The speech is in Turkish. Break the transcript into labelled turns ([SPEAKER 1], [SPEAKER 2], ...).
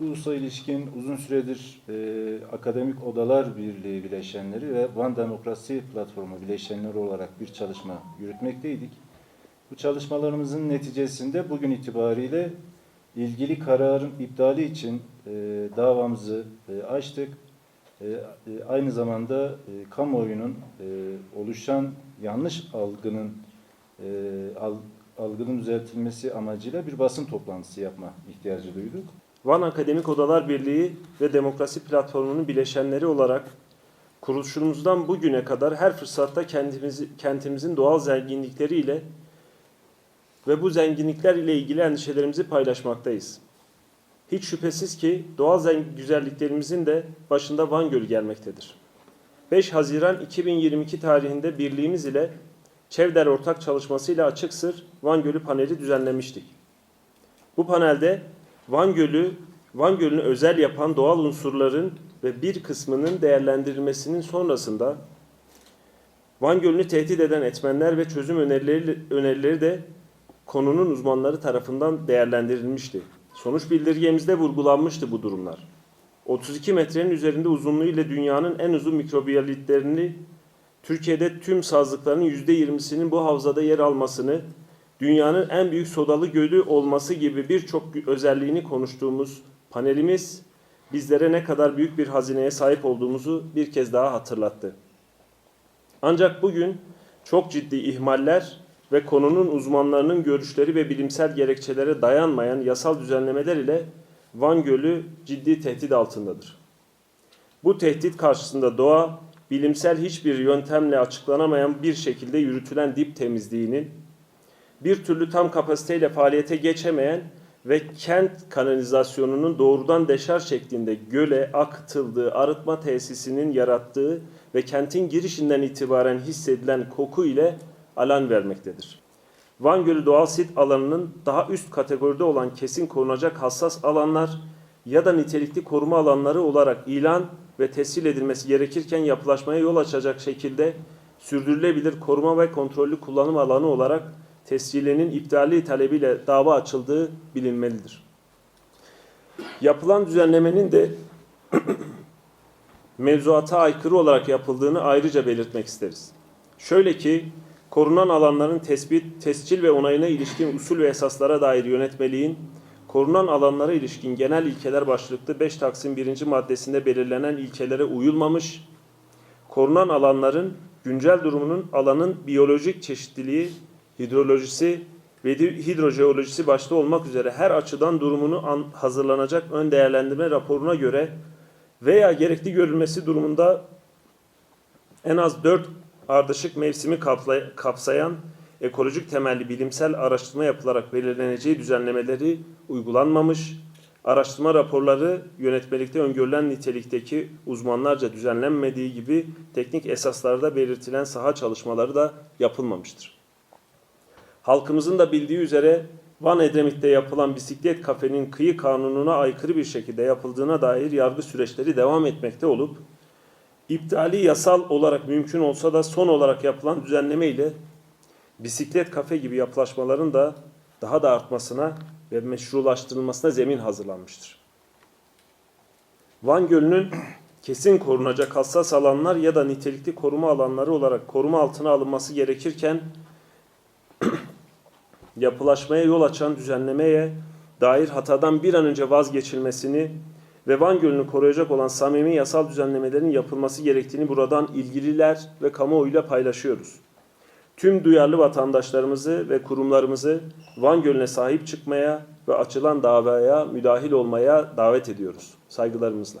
[SPEAKER 1] Bu ulusa ilişkin uzun süredir e, Akademik Odalar Birliği bileşenleri ve Van Demokrasi Platformu bileşenleri olarak bir çalışma yürütmekteydik. Bu çalışmalarımızın neticesinde bugün itibariyle ilgili kararın iptali için e, davamızı e, açtık. E, e, aynı zamanda e, kamuoyunun e, oluşan yanlış algının e, al- algının düzeltilmesi amacıyla bir basın toplantısı yapma ihtiyacı duyduk.
[SPEAKER 2] Van Akademik Odalar Birliği ve Demokrasi Platformu'nun bileşenleri olarak kuruluşumuzdan bugüne kadar her fırsatta kendimizi, kentimizin doğal zenginlikleriyle ve bu zenginlikler ile ilgili endişelerimizi paylaşmaktayız. Hiç şüphesiz ki doğal güzelliklerimizin de başında Van Gölü gelmektedir. 5 Haziran 2022 tarihinde birliğimiz ile Çevder ortak çalışmasıyla Açık Sır Van Gölü paneli düzenlemiştik. Bu panelde Van Gölü, Van Gölü'nü özel yapan doğal unsurların ve bir kısmının değerlendirilmesinin sonrasında Van Gölü'nü tehdit eden etmenler ve çözüm önerileri, önerileri de konunun uzmanları tarafından değerlendirilmişti. Sonuç bildirgemizde vurgulanmıştı bu durumlar. 32 metrenin üzerinde uzunluğu ile dünyanın en uzun mikrobiyalitlerini Türkiye'de tüm sazlıkların %20'sinin bu havzada yer almasını, dünyanın en büyük sodalı gölü olması gibi birçok özelliğini konuştuğumuz panelimiz bizlere ne kadar büyük bir hazineye sahip olduğumuzu bir kez daha hatırlattı. Ancak bugün çok ciddi ihmaller ve konunun uzmanlarının görüşleri ve bilimsel gerekçelere dayanmayan yasal düzenlemeler ile Van Gölü ciddi tehdit altındadır. Bu tehdit karşısında doğa, bilimsel hiçbir yöntemle açıklanamayan bir şekilde yürütülen dip temizliğinin, bir türlü tam kapasiteyle faaliyete geçemeyen ve kent kanalizasyonunun doğrudan deşar şeklinde göle akıtıldığı arıtma tesisinin yarattığı ve kentin girişinden itibaren hissedilen koku ile alan vermektedir. Van Gölü doğal sit alanının daha üst kategoride olan kesin korunacak hassas alanlar ya da nitelikli koruma alanları olarak ilan ve tescil edilmesi gerekirken yapılaşmaya yol açacak şekilde sürdürülebilir koruma ve kontrollü kullanım alanı olarak tescilinin iptali talebiyle dava açıldığı bilinmelidir. Yapılan düzenlemenin de mevzuata aykırı olarak yapıldığını ayrıca belirtmek isteriz. Şöyle ki, korunan alanların tespit, tescil ve onayına ilişkin usul ve esaslara dair yönetmeliğin, korunan alanlara ilişkin genel ilkeler başlıklı 5 Taksim 1. maddesinde belirlenen ilkelere uyulmamış, korunan alanların güncel durumunun alanın biyolojik çeşitliliği, hidrolojisi ve hidrojeolojisi başta olmak üzere her açıdan durumunu an- hazırlanacak ön değerlendirme raporuna göre veya gerekli görülmesi durumunda en az 4 ardışık mevsimi kapsayan ekolojik temelli bilimsel araştırma yapılarak belirleneceği düzenlemeleri uygulanmamış, araştırma raporları yönetmelikte öngörülen nitelikteki uzmanlarca düzenlenmediği gibi teknik esaslarda belirtilen saha çalışmaları da yapılmamıştır. Halkımızın da bildiği üzere Van Edremit'te yapılan bisiklet kafenin kıyı kanununa aykırı bir şekilde yapıldığına dair yargı süreçleri devam etmekte olup iptali yasal olarak mümkün olsa da son olarak yapılan düzenleme ile bisiklet kafe gibi yapılaşmaların da daha da artmasına ve meşrulaştırılmasına zemin hazırlanmıştır. Van Gölü'nün kesin korunacak hassas alanlar ya da nitelikli koruma alanları olarak koruma altına alınması gerekirken yapılaşmaya yol açan düzenlemeye dair hatadan bir an önce vazgeçilmesini ve Van Gölü'nü koruyacak olan samimi yasal düzenlemelerin yapılması gerektiğini buradan ilgililer ve kamuoyuyla paylaşıyoruz. Tüm duyarlı vatandaşlarımızı ve kurumlarımızı Van Gölü'ne sahip çıkmaya ve açılan davaya müdahil olmaya davet ediyoruz. Saygılarımızla.